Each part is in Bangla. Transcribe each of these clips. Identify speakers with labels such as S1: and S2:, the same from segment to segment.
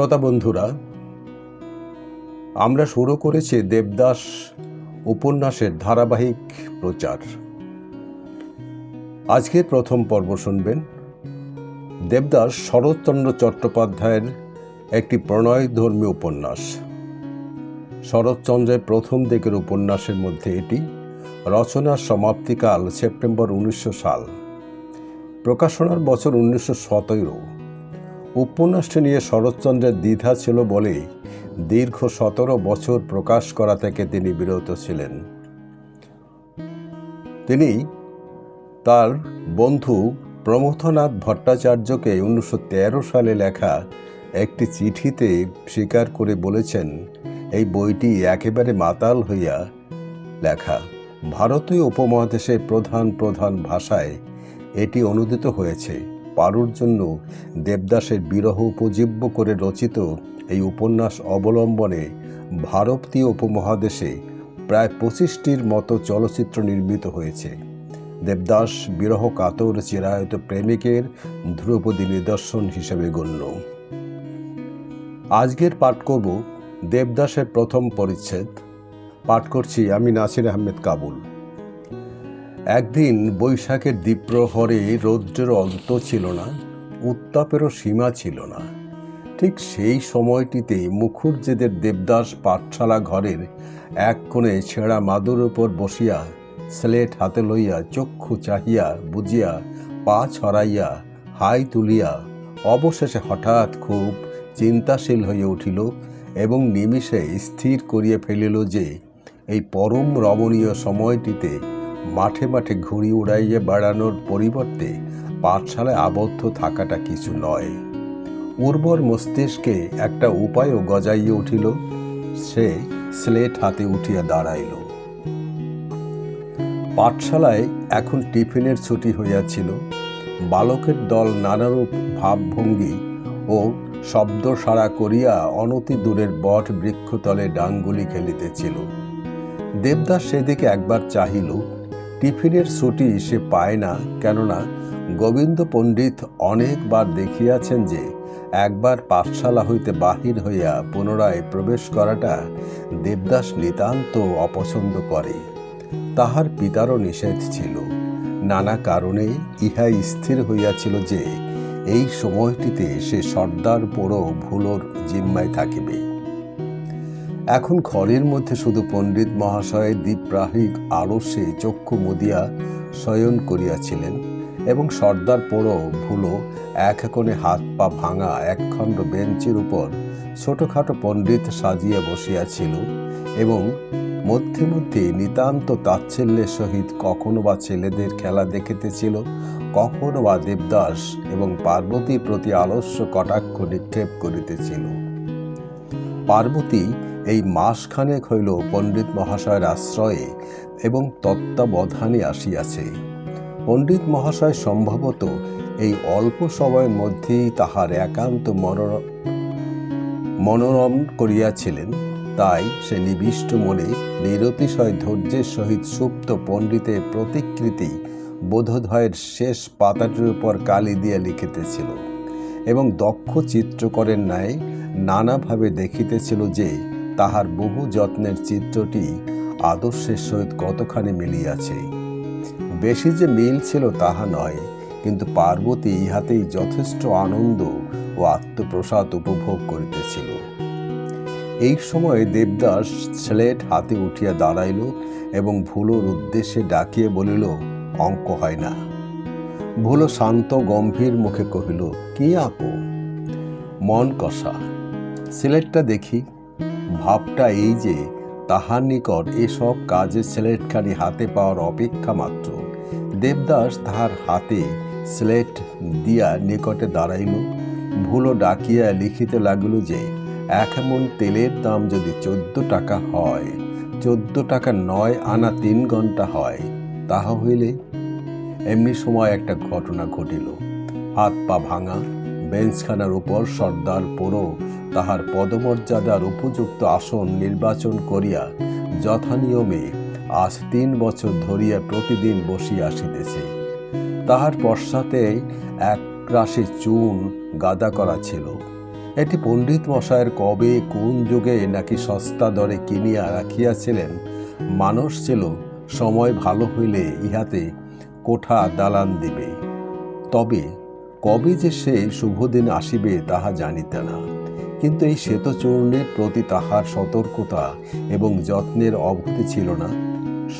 S1: শ্রোতা বন্ধুরা, আমরা শুরু করেছি দেবদাস উপন্যাসের ধারাবাহিক প্রচার। আজকের প্রথম পর্ব শুনবেন দেবদাস শরৎচন্দ্র চট্টোপাধ্যায়ের একটি প্রণয়ধর্মী উপন্যাস। শরৎচন্দ্রের প্রথম দিকের উপন্যাসের মধ্যে এটি রচনার সমাপ্তিকাল সেপ্টেম্বর উনিশশো সাল। প্রকাশনার বছর উনিশশো সতেরো। উপন্যাসটি নিয়ে শরৎচন্দ্রের দ্বিধা ছিল বলে দীর্ঘ সতেরো বছর প্রকাশ করা থেকে তিনি বিরত ছিলেন। তিনি তার বন্ধু প্রমথনাথ ভট্টাচার্যকে উনিশশো তেরো সালে লেখা একটি চিঠিতে স্বীকার করে বলেছেন, এই বইটি একেবারে মাতাল হইয়া লেখা। ভারতীয় উপমহাদেশের প্রধান প্রধান ভাষায় এটি অনুদিত হয়েছে। পারুর জন্য দেবদাসের বিরহ উপজীব্য করে রচিত এই উপন্যাস অবলম্বনে ভারতীয় উপমহাদেশে প্রায় পঁচিশটির মতো চলচ্চিত্র নির্মিত হয়েছে। দেবদাস বিরহ কাতর চিরায়ত প্রেমিকের ধ্রুপদী নিদর্শন হিসেবে গণ্য। আজকের পাঠ করব দেবদাসের প্রথম পরিচ্ছেদ। পাঠ করছি আমি নাসির আহমেদ কাবুল। একদিন বৈশাখের দ্বীপ্রহরে রৌদ্রের অন্ত ছিল না, উত্তাপেরও সীমা ছিল না। ঠিক সেই সময়টিতে মুখুর্জেদের দেবদাস পাঠশালা ঘরের এক কোণে ছেঁড়া মাদুর উপর বসিয়া স্লেট হাতে লইয়া, চক্ষু চাহিয়া, বুঝিয়া, পা ছড়াইয়া, হাই তুলিয়া অবশেষে হঠাৎ খুব চিন্তাশীল হয়ে উঠিল এবং নিমিষে স্থির করিয়া ফেলিল যে, এই পরম রমণীয় সময়টিতে মাঠে মাঠে ঘুড়ি উড়াইয়ে বেড়ানোর পরিবর্তে পাঠশালায় আবদ্ধ থাকাটা কিছু নয়। উর্বর মস্তিষ্কে একটা উপায়ও গজাইয়ে উঠিল। সে স্লেট হাতে উঠিয়া দাঁড়াইল। পাঠশালায় এখন টিফিনের ছুটি হইয়াছিল। বালকের দল নানারূপ ভাবভঙ্গি ও শব্দ সাড়া করিয়া অনতি দূরের বট বৃক্ষতলে ডাঙ্গুলি খেলিতেছিল। দেবদাস সেদিকে একবার চাহিল। টিফিনের ছুটি সে পায় না, কেননা গোবিন্দ পণ্ডিত অনেকবার দেখিয়াছেন যে একবার পাঠশালা হইতে বাহির হইয়া পুনরায় প্রবেশ করাটা দেবদাস নিতান্ত অপছন্দ করে। তাহার পিতারও নিষেধ ছিল। নানা কারণে ইহা স্থির হইয়াছিল যে এই সময়টিতে সে সর্দার পোড়ো ভুলোর জিম্মায় থাকিবে। এখন ঘরের মধ্যে শুধু পণ্ডিত মহাশয়ের দ্বীপ্রাহিক আলস্যে চক্ষু মুদিয়া শয়ন করিয়াছিলেন এবং সর্দার পোড়ো ভুলো এক কোণে হাত পা ভাঙা একখণ্ড বেঞ্চের উপর ছোটোখাটো পণ্ডিত সাজিয়া বসিয়াছিল এবং মধ্যে মধ্যে নিতান্ত তাচ্ছিল্যের সহিত কখনো বা ছেলেদের খেলা দেখিতেছিল, কখনো বা দেবদাস এবং পার্বতীর প্রতি আলস্য কটাক্ষ নিক্ষেপ করিতেছিল। পার্বতী এই মাসখানেক হইল পণ্ডিত মহাশয়ের আশ্রয়ে এবং তত্ত্বাবধানে আসিয়াছে। পণ্ডিত মহাশয় সম্ভবত এই অল্প সময়ের মধ্যেই তাহার একান্ত মনোর, মনোরম করিয়াছিলেন। তাই সে নিবিষ্ট মনে নিরতিশয় ধৈর্যের সহিত সুপ্ত পণ্ডিতের প্রতিকৃতি বোধোদয়ের শেষ পাতাটির উপর কালি দিয়া লিখিতেছিল এবং দক্ষ চিত্রকরের ন্যায় নানাভাবে দেখিতেছিল যে তাহার বহু যত্নের চিত্রটি আদর্শের সহিত কতখানি মিলিয়াছে। বেশি যে মিল ছিল তাহা নয়, কিন্তু পার্বতী ইহাতেই যথেষ্ট আনন্দ ও আত্মপ্রসাদ উপভোগ করিতেছিল। এই সময় দেবদাস স্লেট হাতে উঠিয়া দাঁড়াইল এবং ভুলোর উদ্দেশ্যে ডাকিয়ে বলিল, অঙ্ক হয় না। ভুলো শান্ত গম্ভীর মুখে কহিল, কি আঁকো? মন কষা সিলেটটা দেখি ভাবটা এই যে, তাহার নিকট এসব কাজের স্লেটখানি হাতে পাওয়ার অপেক্ষা মাত্র। দেবদাস তাহার হাতে স্লেট দিয়া নিকটে দাঁড়াইল। ভুলো ডাকিয়া লিখিতে লাগিল যে, এক এমন তেলের দাম যদি চোদ্দ টাকা হয়, চোদ্দ টাকা নয় আনা তিন ঘণ্টা হয়, তাহা হইলে? এমনি সময় একটা ঘটনা ঘটিল। হাত পা ভাঙা, বেঞ্চখানার উপর সর্দার পোড়ো তাহার পদমর্যাদার উপযুক্ত আসন নির্বাচন করিয়া যথানিয়মে আজ তিন বছর ধরিয়া প্রতিদিন বসিয়া আসিতেছে। তাহার পশ্চাতে এক রাশি চুন গাদা করা ছিল। এটি পণ্ডিত মশায়ের কবে, কোন যুগে নাকি সস্তা দরে কিনিয়া রাখিয়াছিলেন মানুষ ছিল সময় ভালো হইলে ইহাতে কোঠা দালান দিবে। তবে কবে যে সে শুভদিন আসিবে তাহা জানিতে না। কিন্তু এই শ্বেতচূর্ণের প্রতি তাহার সতর্কতা এবং যত্নের অবধি ছিল না।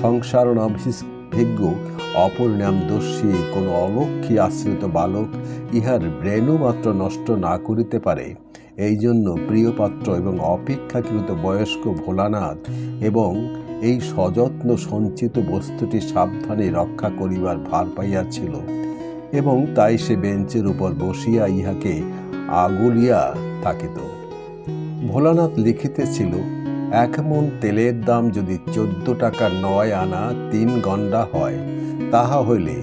S1: সংসার অভিজ্ঞ অপরিণাম দোষী কোন অলক্ষী আশ্রিত বালক ইহার ব্রেণু মাত্র নষ্ট না করিতে পারে। এই জন্য প্রিয়পাত্র এবং অপেক্ষাকৃত বয়স্ক ভোলানাথ এবং এই সযত্ন সঞ্চিত বস্তুটি সাবধানে রক্ষা করিবার ভার পাইয়াছিল এবং তাই সে বেঞ্চের উপর বসিয়া ইহাকে আগুলিয়া থাকিত। ভোলানাথ লিখিতেছিল, এক মন তেলের দাম যদি চোদ্দ টাকা নয় আনা তিন গন্ডা হয়, তাহা হইলে,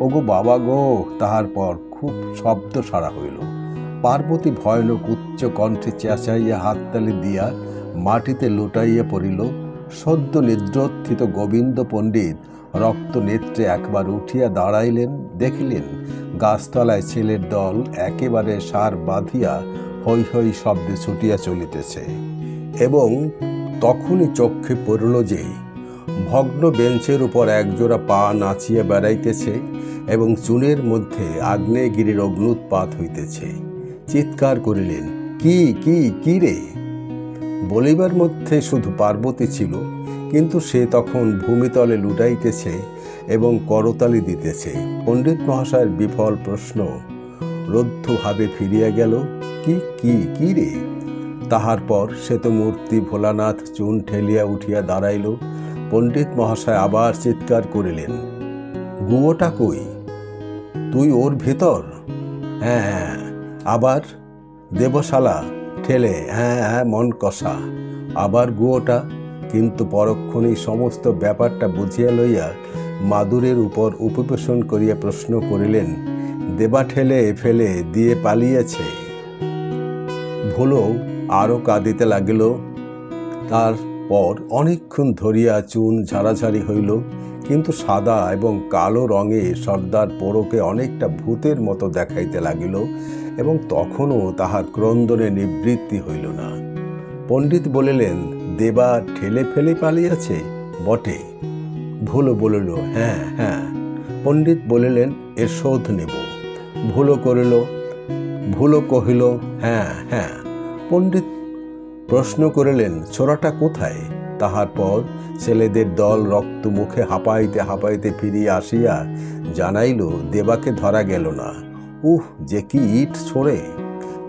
S1: ওগো বাবা গো, তাহার পর খুব শব্দ সারা হইল। পার্বতী ভয়ানক উচ্চ কণ্ঠে চেঁচাইয়া হাততালি দিয়া মাটিতে লুটাইয়া পড়িল। সদ্য নিদ্রোত্থিত গোবিন্দ পণ্ডিত রক্ত নেত্রে একবার উঠিয়া দাঁড়াইলেন, দেখিলেন, গাছতলায় ছেলের দল একেবারে সার বাঁধিয়া হৈ হৈ শব্দে ছুটিয়া চলিতেছে। এবং তখনই চক্ষে পড়ল যে, ভগ্ন বেঞ্চের উপর একজোড়া পা নাচিয়া বেড়াইতেছে এবং চুনের মধ্যে আগ্নেয়গিরির অগ্নুৎপাত হইতেছে। চিৎকার করিলেন, কি কি কি রে? বলিবার মধ্যে শুধু পার্বতী ছিল, কিন্তু সে তখন ভূমিতলে লুটাইতেছে এবং করতালি দিতেছে। পণ্ডিত মহাশয়ের বিফল প্রশ্ন, রুদ্ধভাবে ফিরিয়া গেল? কি কি কি রে? তাহার পর শ্বেতমূর্তি ভোলানাথ চুন ঠেলিয়া উঠিয়া দাঁড়াইল। পণ্ডিত মহাশয় আবার চিৎকার করিলেন, গুয়োটা কই? তুই ওর ভেতর? হ্যাঁ হ্যাঁ আবার? দেবশালা, ঠেলে হ্যাঁ হ্যাঁ মন কষা, আবার গুয়োটা? কিন্তু পরক্ষণেই সমস্ত ব্যাপারটা বুঝিয়া লইয়া মাদুরের উপর উপবেশন করিয়া প্রশ্ন করিলেন, দেবা ঠেলে, ফেলে, দিয়ে পালিয়েছে? ভুলো আরও কাঁদিতে লাগিল। তারপর অনেকক্ষণ ধরিয়া চুন ঝাড়াঝাড়ি হইল, কিন্তু সাদা এবং কালো রঙে সর্দার পোড়োকে অনেকটা ভূতের মতো দেখাইতে লাগিল এবং তখনও তাহার ক্রন্দনে নিবৃত্তি হইল না। পণ্ডিত বলিলেন, দেবা ঠেলে ফেলে পালিয়াছে? বটে। ভুলো বলিল হ্যাঁ হ্যাঁ। পণ্ডিত বলিলেন, এর শোধ নেব। ভুলো করিল, ভুলো কহিল হ্যাঁ হ্যাঁ। পণ্ডিত প্রশ্ন করিলেন ছোড়াটা কোথায়? তাহার পর ছেলেদের দল রক্ত মুখে হাঁপাইতে হাঁপাইতে ফিরিয়া আসিয়া জানাইল, দেবাকে ধরা গেল না। উহ, যে কি ইট ছোড়ে?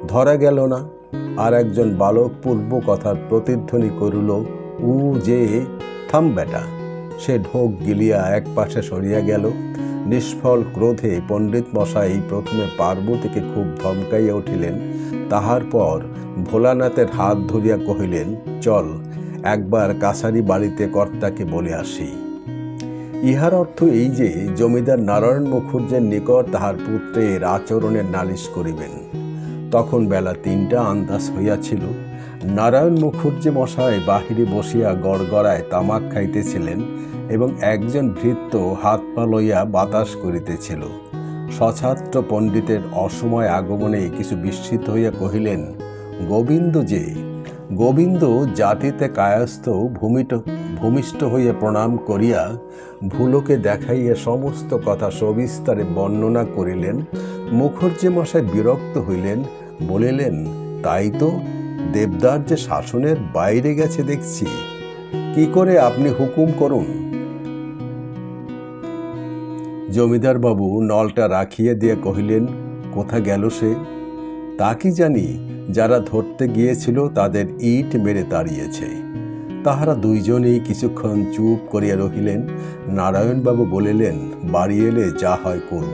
S1: ধরা গেল না। আর একজন বালক পূর্ব কথার প্রতিধ্বনি করিল, উ যে, থাম বেটা। সে ঢোক গিলিয়া এক পাশে সরিয়া গেল। নিষ্ফল ক্রোধে পণ্ডিত মশাই প্রথমে পার্বতীকে খুব ধমকাইয়া উঠিলেন তাহার পর ভোলানাথের হাত ধরিয়া কহিলেন, চল, একবার কাছারি বাড়িতে কর্তাকে বলে আসি। ইহার অর্থ এই যে জমিদার নারায়ণ মুখুর্জের নিকট তাহার পুত্রের আচরণের নালিশ করিবেন। তখন বেলা তিনটা আন্দাজ হইয়াছিল। নারায়ণ মুখুর্জি মশাই বাহিরে বসিয়া গড়গড়ায় তামাক খাইতেছিলেন এবং একজন ভৃত্য হাত পা লইয়া বাতাস করিতেছিল। সছাত্র পণ্ডিতের অসময় আগমনে কিছু বিস্মিত হইয়া কহিলেন, গোবিন্দ যে, গোবিন্দ জাতিতে কায়স্থ ভূমিট ভূমিষ্ঠ হইয়া প্রণাম করিয়া ভুলোকে দেখাইয়া সমস্ত কথা সবিস্তারে বর্ণনা করিলেন, মুখর্জি মশাই বিরক্ত হইলেন, বলিলেন, তাই তো, দেবদার যে শাসনের বাইরে গেছে দেখছি। কি করে আপনি হুকুম করুন? জমিদার বাবু নলটা রাখিয়ে দিয়ে কহিলেন, কোথা গেল সে? তা কি জানি, যারা ধরতে গিয়েছিল তাদের ইট মেরে তাড়িয়েছে। তাহারা দুইজনেই কিছুক্ষণ চুপ করিয়া রহিলেন। নারায়ণবাবু বলিলেন, বাড়ি এলে যা হয় করব।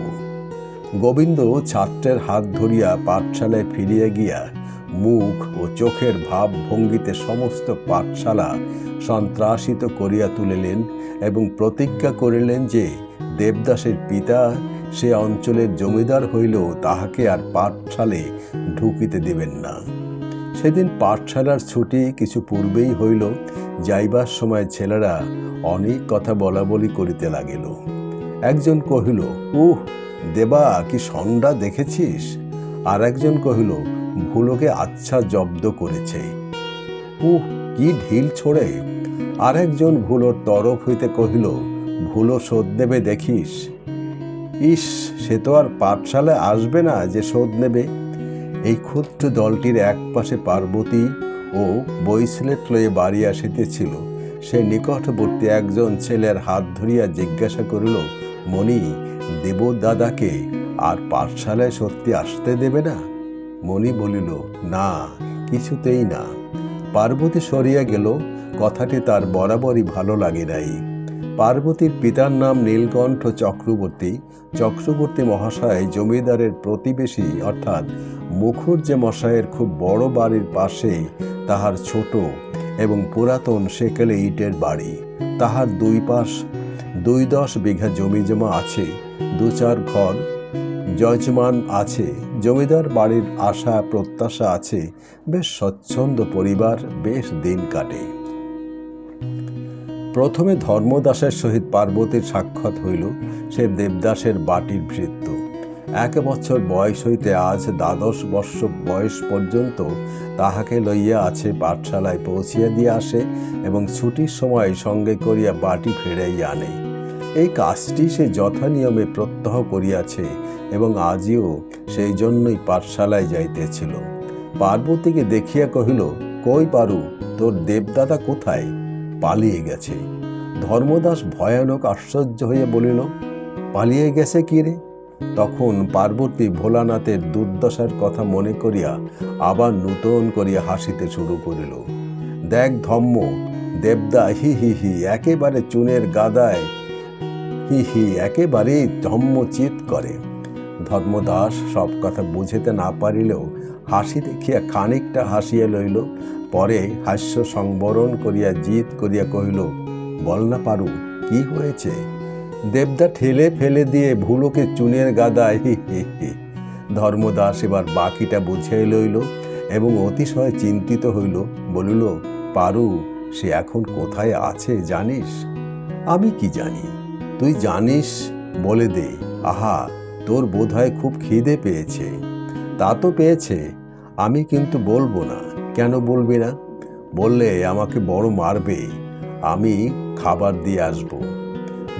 S1: গোবিন্দ ছাত্রের হাত ধরিয়া পাঠশালায় ফিরিয়া গিয়া মুখ ও চোখের ভাব ভঙ্গিতে সমস্ত পাঠশালা সন্ত্রাসিত করিয়া তুলিলেন এবং প্রতিজ্ঞা করিলেন যে দেবদাসের পিতা সে অঞ্চলের জমিদার হইলেও তাহাকে আর পাঠশালে ঢুকিতে দিবেন না। সেদিন পাঠশালার ছুটি কিছু পূর্বেই হইল, যাইবার সময় ছেলেরা অনেক কথা বলা বলি করিতে লাগিল। একজন কহিল, উহ, দেবা, কি সন্ডা দেখেছিস? আর একজন কহিল ভুলোকে আচ্ছা জব্দ করেছে। উহ, কি ঢিল ছোড়ে। আরেকজন ভুলোর তরফ হইতে কহিল, ভুলো শোধ নেবে দেখিস। ইস, সে তো আর পাঠশালায় আসবে না যে শোধ নেবে। এই ক্ষুদ্র দলটির একপাশে পার্বতী ও বইসলেট লয়ে বাড়ি আসিতেছিল। সে নিকটবর্তী একজন ছেলের হাত ধরিয়া জিজ্ঞাসা করিল, মণি, দেবদাদাকে আর পাঠশালায় সত্যি আসতে দেবে না? মণি বলিল, না, কিছুতেই না। পার্বতী সরিয়া গেল, কথাটি তার বরাবরই ভালো লাগে নাই। পার্বতীর পিতার নাম নীলকণ্ঠ চক্রবর্তী। চক্রবর্তী মহাশয় জমিদারের প্রতিবেশী, অর্থাৎ মুখুজ্জে মশায়ের খুব বড় বাড়ির পাশে তাহার ছোট এবং পুরাতন সেকেলে ইটের বাড়ি। তাহার দুই পাশ, দুই দশ বিঘা জমি জমা আছে, দু চার ঘর যজমান আছে, জমিদার বাড়ির আশা প্রত্যাশা আছে, বেশ স্বচ্ছন্দ পরিবার, বেশ দিন কাটে। প্রথমে ধর্মদাসের সহিত পার্বতীর সাক্ষাৎ হইল, সে দেবদাসের বাটির ভৃত্য। এক বছর বয়স হইতে আজ দ্বাদশ বর্ষ বয়স পর্যন্ত তাহাকে লইয়া আছে পাঠশালায় পৌঁছিয়া দিয়ে আসে এবং ছুটির সময় সঙ্গে করিয়া বাটি ফেরাইয়া আনে। এই কাজটি সে যথানিয়মে প্রত্যহ করিয়াছে এবং আজিও সেই জন্যই পাঠশালায় যাইতেছিল। পার্বতীকে দেখিয়া কহিল, কই পারু, তোর দেবদাদা কোথায়? পালিয়ে গেছে। ধর্মদাস ভয়ানক আশ্চর্য হয়ে বলিল, পালিয়ে গেছে কি রে? তখন পার্বতী ভোলানাথের দুর্দশার কথা মনে করিয়া আবার নূতন করিয়া হাসিতে শুরু করিল। দেখ ধম্ম, দেবদা হি হি হি, একেবারে চুনের গাদায় হি হি একেবারে ধম্মচিত করে। ধর্মদাস সব কথা বুঝিতে না পারিলেও হাসি দেখিয়া খানিকটা হাসিয়া লইল। পরে হাস্য সংবরণ করিয়া জিত করিয়া কহিল, বল না পারু, কি হয়েছে? দেবদা ঠেলে ফেলে দিয়ে ভুলোকে চুনের গাদায় হি হি হি। ধর্মদাস এবার বাকিটা বুঝিয়ে লইল এবং অতিশয় চিন্তিত হইল। বলিল, পারু, সে এখন কোথায় আছে জানিস? আমি কি জানি? তুই জানিস বলে দে আহা, তোর বোধহয় খুব খিদে পেয়েছে। তা তো পেয়েছে, আমি কিন্তু বলব না। কেন বলবি না? বললে আমাকে বড় মারবে। আমি খাবার দিয়ে আসব।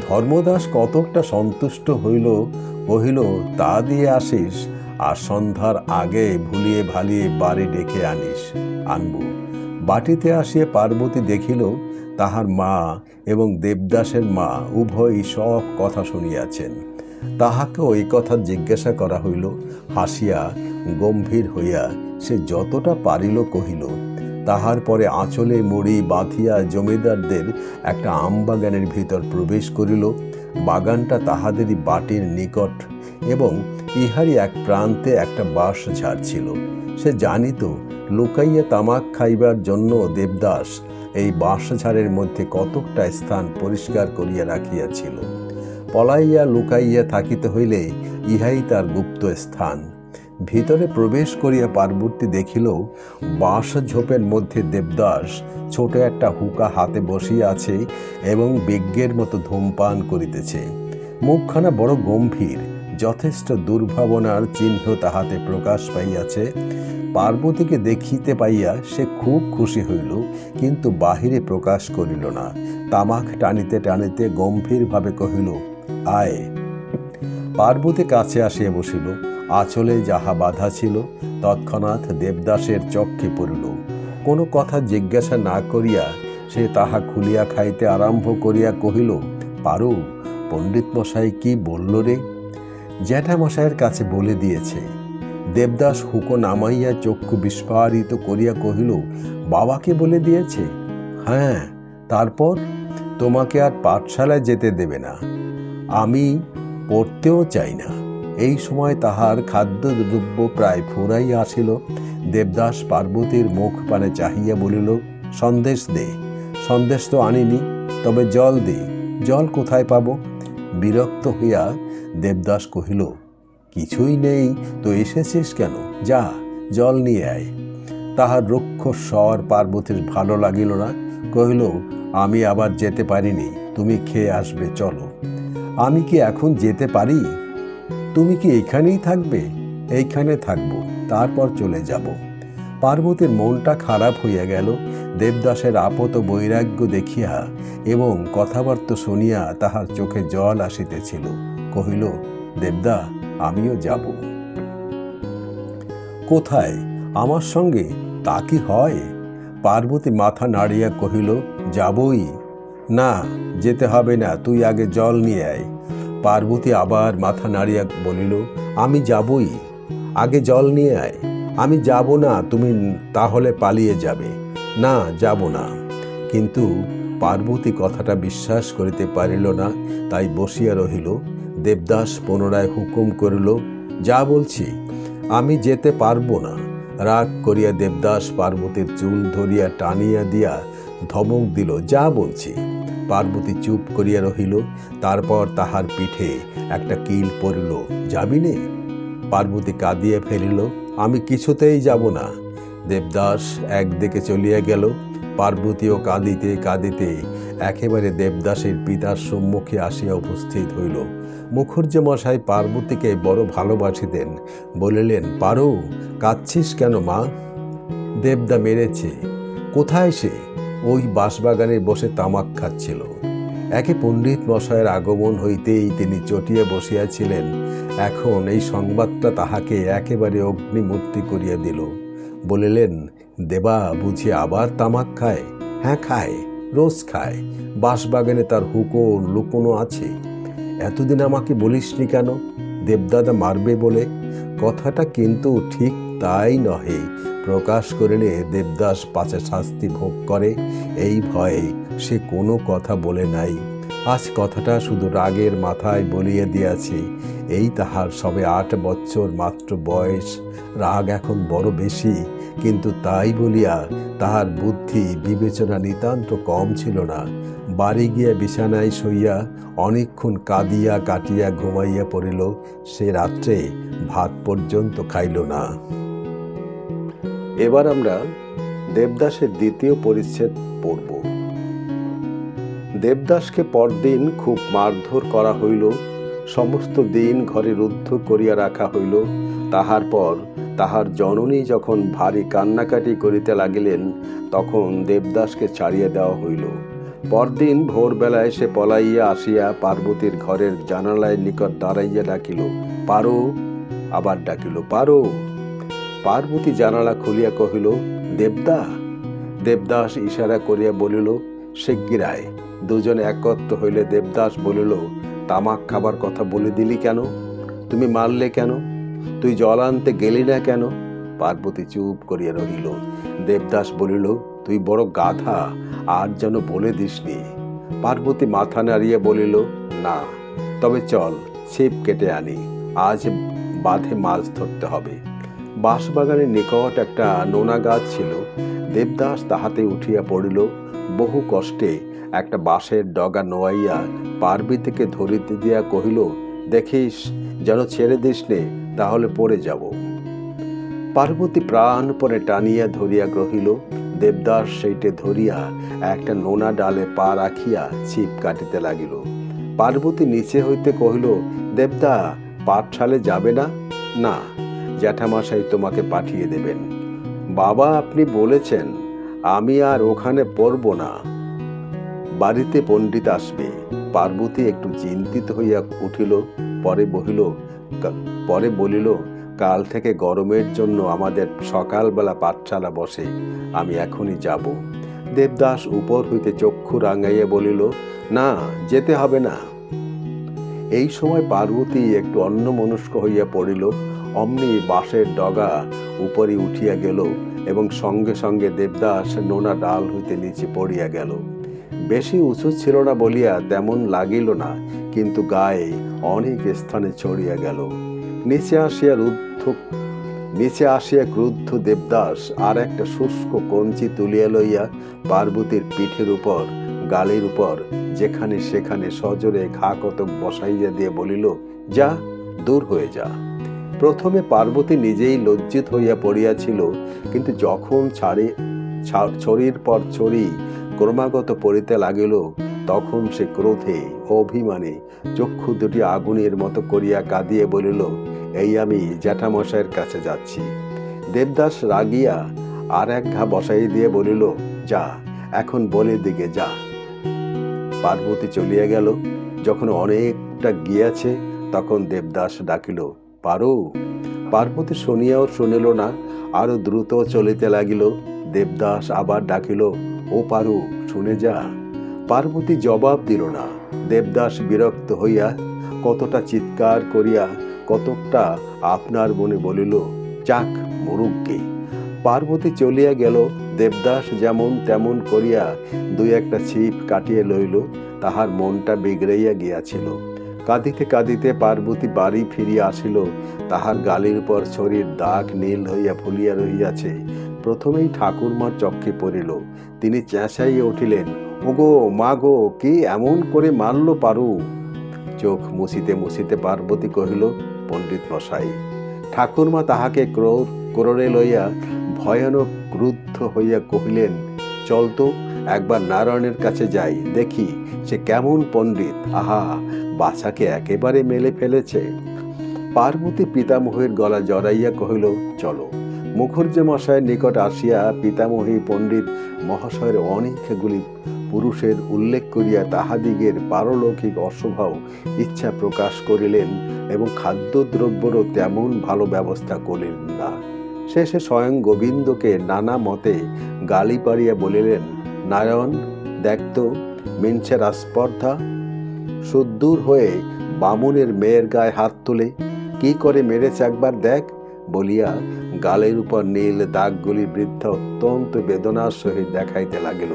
S1: ধর্মদাস কতকটা সন্তুষ্ট হইল, কহিল, তা দিয়ে আসিস, আর সন্ধ্যার আগে ভুলিয়ে ভালিয়ে বাড়ি ডেকে আনিস। আনব বাটিতে আসিয়া পার্বতী দেখিল তাহার মা এবং দেবদাসের মা উভয়ই সব কথা শুনিয়াছেন। তাহাকেও এই কথা জিজ্ঞাসা করা হইল, হাসিয়া গম্ভীর হইয়া সে যতটা পারিল কহিল, তাহার পরে আঁচলে মুড়ি বাঁধিয়া জমিদারদের একটা আম বাগানের ভিতর প্রবেশ করিল। বাগানটা তাহাদেরই বাটির নিকট এবং ইহারই এক প্রান্তে একটা বাঁশ ঝাড় ছিল সে জানিত, লুকাইয়া তামাক খাইবার জন্য দেবদাস এই বাঁশঝাড়ের মধ্যে কতকটা স্থান পরিষ্কার করিয়া রাখিয়াছিল। পলাইয়া লুকাইয়া থাকিতে হইলে ইহাই তার গুপ্ত স্থান। ভিতরে প্রবেশ করিয়া পার্বতী দেখিল বাঁশ ঝোপের মধ্যে দেবদাস ছোট একটা হুকা হাতে বসিয়া আছে এবং বিজ্ঞের মতো ধূমপান করিতেছে। মুখখানা বড় গম্ভীর যথেষ্ট দুর্ভাবনার চিহ্ন তাহাতে প্রকাশ পাইয়াছে। পার্বতীকে দেখিতে পাইয়া সে খুব খুশি হইল, কিন্তু বাহিরে প্রকাশ করিল না। তামাক টানিতে টানিতে গম্ভীরভাবে কহিল, আয়। পার্বতী কাছে আসিয়া বসিল। আঁচলে যাহা বাধা ছিল, তৎক্ষণাৎ দেবদাসের চক্ষে পড়িল। কোনো কথা জিজ্ঞাসা না করিয়া সে তাহা খুলিয়া খাইতে আরম্ভ করিয়া কহিল, পারু পণ্ডিত মশাই কি বলল রে? জ্যাঠামশাইয়ের কাছে বলে দিয়েছে, দেবদাস হুকো নামাইয়া চক্ষু বিস্ফারিত করিয়া কহিল, বাবাকে বলে দিয়েছে? হ্যাঁ তারপর তোমাকে আর পাঠশালায় যেতে দেবে না। আমি পড়তেও চাই না। এই সময় তাহার খাদ্যদ্রব্য প্রায় ফুরাই আসিল। দেবদাস পার্বতীর মুখ পানে চাহিয়া বলিল, সন্দেশ দে, সন্দেশ তো আনিনি, তবে জল দে, জল কোথায় পাব? বিরক্ত হইয়া দেবদাস কহিল, কিছুই নেই, তো এসেছিস কেন? যা, জল নিয়ে আয়। তাহার রুক্ষ স্বর পার্বতীর ভালো লাগিল না। কহিল, আমি আবার যেতে পারিনি, তুমি খেয়ে আসবে, চলো। আমি কি এখন যেতে পারি? তুমি কি এইখানেই থাকবে? এইখানে থাকব, তারপর চলে যাব। পার্বতীর মনটা খারাপ হইয়া গেল। দেবদাসের আপত বৈরাগ্য দেখিয়া এবং কথাবার্তা শুনিয়া তাহার চোখে জল আসিতেছিল। কহিল দেবদা, আমিও যাব। কোথায়? আমার সঙ্গে তা কি হয়? পার্বতী মাথা নাড়িয়া কহিল, যাবই। না, যেতে হবে না, তুই আগে জল নিয়ে আয়। পার্বতী আবার মাথা নাড়িয়া বলিল, আমি যাবই। আগে জল নিয়ে আয়। আমি যাব না, তুমি তাহলে পালিয়ে যাবে। না, যাব না। কিন্তু পার্বতী কথাটা বিশ্বাস করিতে পারিল না, তাই বসিয়া রহিল। দেবদাস পুনরায় হুকুম করিল, যা বলছি, আমি যেতে পারব না। রাগ করিয়া দেবদাস পার্বতীর চুল ধরিয়া টানিয়া দিয়া ধমক দিল, যা বলছি। পার্বতী চুপ করিয়া রহিল, তারপর তাহার পিঠে একটা কিল পড়িল যাবি নে পার্বতী কাঁদিয়া ফেলিল, আমি কিছুতেই যাব না। দেবদাস একদিকে চলিয়া গেল, পার্বতীও কাঁদিতে কাঁদিতে একেবারে দেবদাসের পিতার সম্মুখে আসিয়া উপস্থিত হইল। মুখুর্য মশাই পার্বতীকে বড় ভালোবাসিতেন বলিলেন, পারো, কাঁদছিস কেন মা? দেবদা মেরেছে। কোথায় সে? ওই বাঁশবাগানে বসে তামাক খাচ্ছিল। একে পণ্ডিত মশায়ের আগমন হইতেই তিনি চটিয়া বসিয়াছিলেন। এখন এই সংবাদটা তাহাকে একেবারে অগ্নিমূর্তি করিয়া দিল। বলিলেন, দেবা বুঝি আবার তামাক খায়? হ্যাঁ খায়। রোজ খায়। বাঁশবাগানে তার হুকো লুকোনো আছে। এতদিন আমাকে বলিসনি কেন? দেবদাদা মারবে বলে। কথাটা কিন্তু ঠিক তাই নহে। প্রকাশ করিলে দেবদাস পাছে শাস্তি ভোগ করে। এই ভয়ে সে কোনো কথা বলে নাই। আজ কথাটা শুধু রাগের মাথায় বলিয়ে দিয়াছে। এই তাহার সবে আট বছর মাত্র বয়স। রাগ এখন বড় বেশি। কিন্তু তাই বলিয়া তাহার বুদ্ধি, বিবেচনা নিতান্ত কম ছিল না। বাড়ি গিয়া বিছানায় শুইয়া অনেকক্ষণ কাঁদিয়া কাটিয়া ঘুমাইয়া পড়িল, সে রাত্রে ভাত পর্যন্ত খাইল না। এবার আমরা দেবদাসের দ্বিতীয় পরিচ্ছেদ পড়ব। দেবদাসকে পরদিন খুব মারধর করা হইল, সমস্ত দিন ঘরে রুদ্ধ করিয়া রাখা হইল, তাহার পর তাহার জননী যখন ভারী কান্নাকাটি করিতে লাগিলেন, তখন দেবদাসকে ছাড়িয়া দেওয়া হইল। পরদিন ভোরবেলায় সে পলাইয়া আসিয়া পার্বতীর ঘরের জানালায় নিকট দাঁড়াইয়া ডাকিল, পারো। আবার ডাকিল, পারো। পার্বতী জানালা খুলিয়া কহিল, দেবদা। দেবদাস ইশারা করিয়া বলিল শিগগিরায় দুজন একত্র হইলে দেবদাস বলিল, তামাক খাবার কথা বলে দিলি কেন? তুমি মারলে কেন? তুই জল আনতে গেলি না কেন? পার্বতী চুপ করিয়া রহিল। দেবদাস বলিল, তুই বড় গাধা, আর যেন বলে দিসনি? পার্বতী মাথা নাড়িয়ে বলিল, না, তবে চল, ছিপ কেটে আনি। আজ বাঁধে মাছ ধরতে হবে। বাঁশবাগানের নিকট একটা নোনা গাছ ছিল। দেবদাস তাহাতে উঠিয়া পড়িল। বহু কষ্টে একটা বাঁশের ডগা নোয়াইয়া পার্বতীকে ধরিতে দিয়া কহিল, দেখিস, যেন ছেড়ে দিস নে তাহলে পড়ে যাব। পার্বতী প্রাণপণে টানিয়া ধরিয়া গ্রহিল দেবদাস, সেইটে ধরিয়া একটা নোনা ডালে পা রাখিয়া ছিপ কাটিতে লাগিল। পার্বতী নিচে হইতে কহিল, দেবদা, পাঠশালে যাবে না? না, জ্যাঠামশাই তোমাকে পাঠিয়ে দেবেন। বাবা আপনি বলেছেন, আমি আর ওখানে পড়ব না। বাড়িতে পণ্ডিত আসবে। পার্বতী একটু চিন্তিত হইয়া উঠিল, পরে বহিল পরে বলিল, কাল থেকে গরমের জন্য আমাদের সকালবেলা পাঠশালা বসে, আমি এখনই যাব। দেবদাস উপর হইতে চক্ষু রাঙাইয়া বলিল, না, যেতে হবে না। এই সময় পার্বতী একটু অন্যমনস্ক হইয়া পড়িল, অমনি বাঁশের ডগা উপরে উঠিয়া গেল এবং সঙ্গে সঙ্গে দেবদাস নোনা ডাল হইতে নিচে পড়িয়া গেল। বেশি উঁচু ছিল না বলিয়া তেমন লাগিল না, কিন্তু গায়ে অনেক স্থানে ছড়িয়া গেল। নিচে আসিয়া রুদ্ধ নিচে আসিয়া ক্রুদ্ধ দেবদাস আর একটা শুষ্ক কঞ্চি তুলিয়া লইয়া পার্বতীর পিঠের উপর, গালের উপর, যেখানে সেখানে সজোরে ঘা কতক বসাইয়া দিয়ে বলিল, যা, দূর হয়ে যা। প্রথমে পার্বতী নিজেই লজ্জিত হইয়া পড়িয়াছিল, কিন্তু যখন ছাড়ে ছড়ির পর ছড়ি ক্রমাগত পড়িতে লাগিল, তখন সে ক্রোধে, অভিমানে চক্ষু দুটি আগুনের মতো করিয়া কাঁদিয়ে বলিল, এই আমি জ্যাঠামশাইয়ের কাছে যাচ্ছি। দেবদাস রাগিয়া আর এক ঘা বসাই দিয়ে বলিল, যা, এখন বলে দিকে যা। পার্বতী চলিয়া গেল। যখন অনেকটা গিয়াছে, তখন দেবদাস ডাকিল, পারো? পার্বতী শুনিয়াও শুনিল না, আরও দ্রুত চলিতে লাগিল। দেবদাস আবার ডাকিল ও পারু শুনে যা। পার্বতী জবাব দিল না। দেবদাস বিরক্ত হইয়া কতটা চিৎকার করিয়া কতকটা আপনার মনে বলিল, চাক মুরুগকে পার্বতী চলিয়া গেল। দেবদাস যেমন তেমন করিয়া দুই একটা ছিপ কাটিয়ে লইল। তাহার মনটা বিগড়াইয়া গিয়াছিল। কাঁদিতে কাঁদিতে পার্বতী বাড়ি ফিরিয়া আসিল। তাহার গালির উপর শরীর দাগ নীল হইয়া ফুলিয়া রহিয়াছে। প্রথমেই ঠাকুরমার চক্ষে পড়িল। তিনি চেঁচাইয়া উঠিলেন, ওগো, মা গো, কি এমন করে মারল পারু? চোখ মুছিতে মুছিতে পার্বতী কহিল, পণ্ডিত মশাই, ঠাকুরমা তাহাকে ক্রোধ, ক্রোড়ে লইয়া ভয়ানক ক্রুদ্ধ হইয়া কহিলেন, চল তো, একবার নারায়ণের কাছে যাই, দেখি সে কেমন পণ্ডিত। আহা, বাছাকে একেবারে মেলে ফেলেছে। পার্বতী পিতামহের গলা জড়াইয়া কহিল, চলো। মুখুর্জি মশাইয়ের নিকট আসিয়া পিতামহী পণ্ডিত মহাশয়ের অনেকগুলি পুরুষের উল্লেখ করিয়া তাহাদিগের পারলৌকিক অস্বভাব, ইচ্ছা প্রকাশ করিলেন এবং খাদ্যদ্রব্যরও তেমন ভালো ব্যবস্থা করিলেন না। শেষে স্বয়ং গোবিন্দকে নানা মতে গালি পাড়িয়া বলিলেন, নারায়ণ দেখত মিনছের আস্পর্ধা সুদূর হয়ে বামুনের মেয়ের গায়ে হাত তুলে, কি করে মেরেছে একবার দেখ। বলিয়া গালের উপর নীল দাগগুলি বৃদ্ধ অত্যন্ত বেদনার সহিত দেখাইতে লাগিল।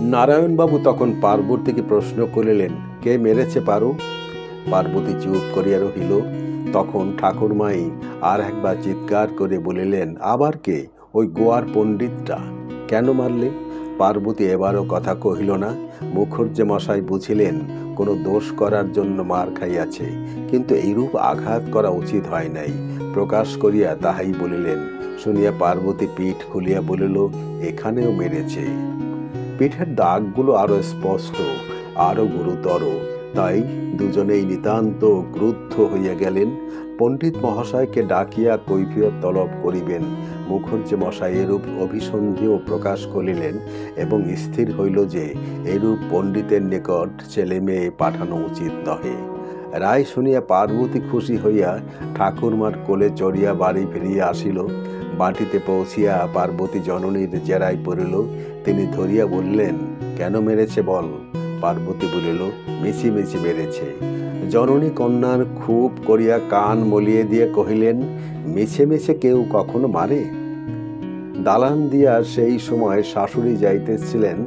S1: নারায়ণবাবু তখন পার্বতীকে প্রশ্ন করিলেন, কে মেরেছে পারু? পার্বতী চুপ করিয়া রহিল। তখন ঠাকুরমাই আর একবার চিৎকার করে বলিলেন, আবার কে? ওই গোয়ার পণ্ডিতটা। কেন মারলে? পার্বতী এবারও কথা কহিল না। মুখুর্জে মশাই বুঝিলেন কোনো দোষ করার জন্য মার খাইয়াছে, কিন্তু এইরূপ আঘাত করা উচিত হয় নাই। প্রকাশ করিয়া তাহাই বলিলেন, শুনিয়া পার্বতী পিঠ খুলিয়া বলিল, এখানেও মেরেছে। পিঠের দাগগুলো আরও স্পষ্ট, আরও গুরুতর। তাই দুজনেই নিতান্ত ক্রুদ্ধ হইয়া গেলেন। পণ্ডিত মহাশয়কে ডাকিয়া কৈফিয়ত তলব করিবেন। মুখুজ্জে মশাই এরূপ অভিসন্ধিও প্রকাশ করিলেন এবং স্থির হইল যে এরূপ পণ্ডিতের নিকট ছেলে মেয়ে পাঠানো উচিত নহে। রায় শুনিয়া পার্বতী খুশি হইয়া ঠাকুরমার কোলে চড়িয়া বাড়ি ফিরিয়া আসিল। বাটিতে পৌঁছিয়া পার্বতী জননীর জেরাই পড়িল। তিনি ধরিয়া বললেন, কেন মেরেছে বল? পার্বতী বলিল, মিছি মিছি মেরেছে। জননী কন্যার খুব করিয়া কান মলিয়ে দিয়ে কহিলেন, মিছে মিছে কেউ কখনো মারে? দালান দিয়া সেই সময় শাশুড়ি যাইতেছিলেন,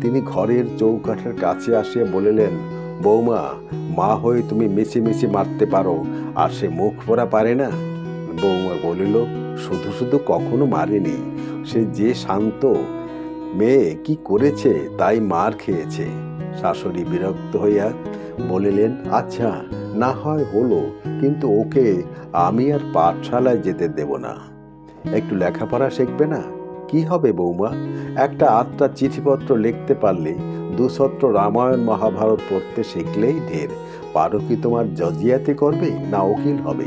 S1: তিনি ঘরের চৌকাঠের কাছে আসিয়া বলিলেন, বৌমা, মা হয়ে তুমি মিছি মিছি মারতে পারো, আর সে মুখ পড়া পারে না? বৌমা বলিল, শুধু শুধু কখনো মারেনি, সে যে শান্ত, মেয়ে কি করেছে তাই মার খেয়েছে। শাশুড়ি বিরক্ত হইয়া বলিলেন আচ্ছা না হয় হলো, কিন্তু ওকে আমি আর পাঠশালায় যেতে দেব না। একটু লেখাপড়া শিখবে না? কি হবে বৌমা? একটা আত্মা চিঠিপত্র লিখতে পারলে দুসত্র রামায়ণ মহাভারত পড়তে শিখলেই ঢের। পারো কি তোমার জজিয়াতে করবে না উকিল হবে?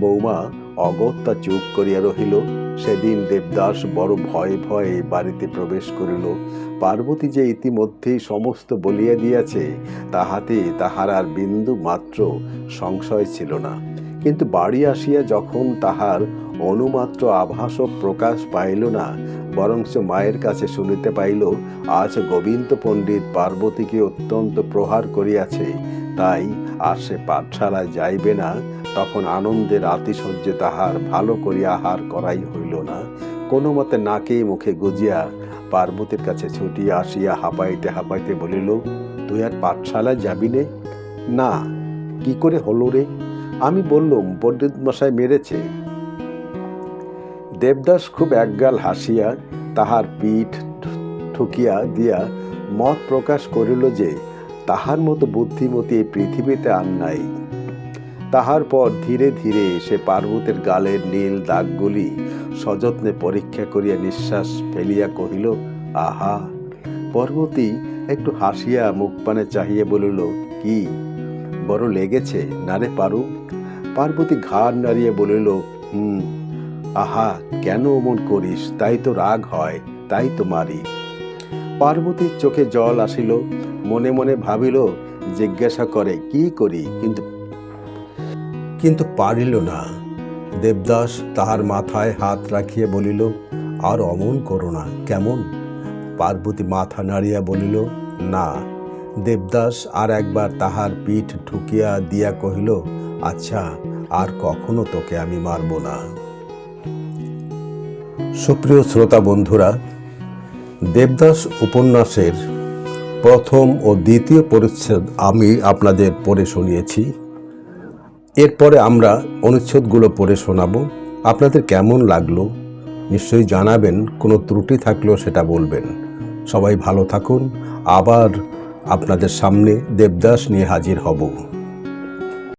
S1: বৌমা অগত্যা চুপ করিয়া রহিল। সেদিন দেবদাস বড় ভয়ে ভয়ে বাড়িতে প্রবেশ করিল। পার্বতী যে ইতিমধ্যেই সমস্ত বলিয়া দিয়াছে, তাহাতে তাহার আর বিন্দু মাত্র সংশয় ছিল না। কিন্তু বাড়ি আসিয়া যখন তাহার অনুমাত্র আভাসও প্রকাশ পাইল না বরঞ্চ মায়ের কাছে শুনিতে পাইল, আজ গোবিন্দ পণ্ডিত পার্বতীকে অত্যন্ত প্রহার করিয়াছে, তাই আর সে পাঠশালায় যাইবে না, তখন আনন্দের আতিশয্যে তাহার ভালো করিয়া আহার করাই হইল না কোনো মতে নাকে মুখে গুজিয়া পার্বতীর কাছে ছুটিয়া আসিয়া হাঁপাইতে হাঁপাইতে বলিল, তুই আর পাঠশালায় যাবি নে? না, কি করে হলো রে? আমি বললুম পণ্ডিত মশাই মেরেছে দেবদাস খুব একগাল হাসিয়া তাহার পিঠ ঠুকিয়া দিয়া মত প্রকাশ করিল যে, তাহার মতো বুদ্ধিমতী এই পৃথিবীতে আর নাই। তাহার পর ধীরে ধীরে সে পার্বতের গালের নীল দাগগুলি সযত্নে পরীক্ষা করিয়া নিঃশ্বাস ফেলিয়া কহিল, আহা! পর্বতী একটু হাসিয়া মুখ পানে চাহিয়া বলিল, কি? বড় লেগেছে? নারে পারু পার্বতী ঘাড় নাড়িয়ে বলিল, হুম। আহা, কেন অমন করিস? তাই তো রাগ হয়, তাই তো মারি। পার্বতীর চোখে জল আসিল, মনে মনে ভাবিল, জিজ্ঞাসা করে, কি করি? কিন্তু কিন্তু পারিল না। দেবদাস তাহার মাথায় হাত রাখিয়া বলিল, আর অমন করো না, কেমন? পার্বতী মাথা নাড়িয়া বলিল, না। দেবদাস আর একবার তাহার পিঠ ঠুকিয়া দিয়া কহিল আচ্ছা আর কখনো তোকে আমি মারব না। সুপ্রিয় শ্রোতা বন্ধুরা, দেবদাস উপন্যাসের প্রথম ও দ্বিতীয় পরিচ্ছেদ আমি আপনাদের পড়ে শুনিয়েছি। এরপরে আমরা অনুচ্ছেদগুলো পড়ে শোনাব। আপনাদের কেমন লাগল? নিশ্চয়ই জানাবেন, কোনো ত্রুটি থাকলেও সেটা বলবেন। সবাই ভালো থাকুন। আবার আপনাদের সামনে দেবদাস নিয়ে হাজির হব।